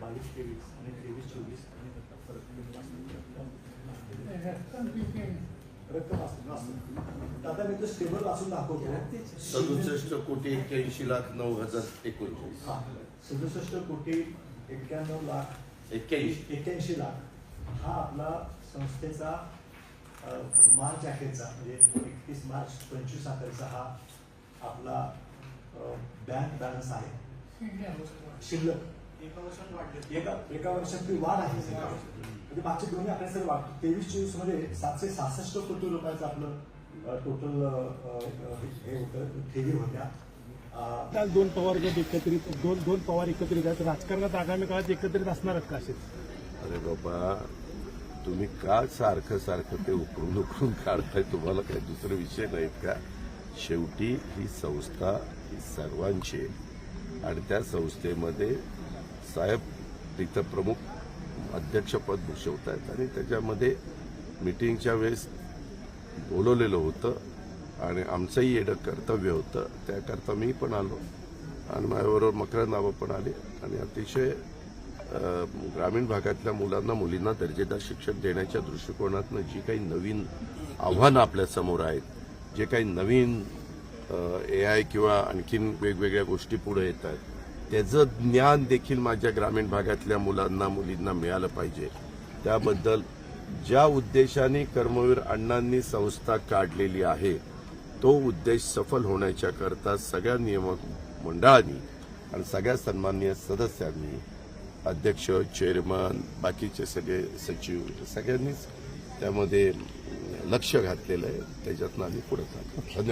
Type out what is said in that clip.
बावीस तेवीस आणि तेवीस चोवीस रक्कम मी तो स्टेबल दाखवतो सदुसष्ट कोटी एक्क्याऐंशी लाख नऊ हजार एकोणचाळीस. हा सदुसष्ट कोटी एक्क्याण्णव लाख एक्क्याऐंशी. एक्क्याऐंशी लाख. हा आपला संस्थेचा मार्च अखेरचा म्हणजे एकतीस मार्च पंचवीस अखेरचा हा आपला बँक बॅलन्स आहे. शिल्लक एका एका वर्षात ती वाढ आहे. म्हणजे मागच्या दोन्ही सर वाढ. तेवीस चोवीसमध्ये सातशे सहासष्ट कोटी रुपयाचं आपलं टोटल हे होतं ठेवी होत्या. दोन पवार एकत्रित दोन दोन पवार एकत्रित आहेत. राजकारणात आगामी काळात एकत्रित असणार आहेत का असे? अरे बाबा तुम्ही का सारखं सारखं ते उकरून उकरून काढताय? तुम्हाला काही दुसरे विषय नाहीत का? शेवटी ही संस्था ही सर्वांची आणि त्या संस्थेमध्ये साहेब तिथं प्रमुख अध्यक्षपद भूषवत आहेत. आणि त्याच्यामध्ये मिटिंगच्या वेळेस बोलवलेलं होतं. आणि आमचंही येणं कर्तव्य होतं. त्याकरता मी पण आलो. आणि माझ्याबरोबर मकरंद पण आले. आणि अतिशय ग्रामीण भागातल्या मुलांना मुलींना दर्जेदार शिक्षण देण्याच्या दृष्टिकोनातनं जी काही नवीन आव्हानं आपल्यासमोर आहेत जे काही नवीन ए आय किंवा आणखीन वेगवेगळ्या गोष्टी पुढे येत आहेत त्याचं ज्ञान देखील माझ्या ग्रामीण भागातल्या मुलांना मुलींना मिळालं पाहिजे. त्याबद्दल ज्या उद्देशाने कर्मवीर अण्णांनी संस्था काढलेली आहे तो उद्देश सफल होण्याच्या करता सगळ्या नियामक मंडळांनी आणि सगळ्या सन्माननीय सदस्यांनी अध्यक्ष चेअरमन बाकीचे सगळे सचिव सगळ्यांनीच त्यामध्ये लक्ष घातलेलं आहे. त्याच्यातनं आम्ही पुढे धन्यवाद.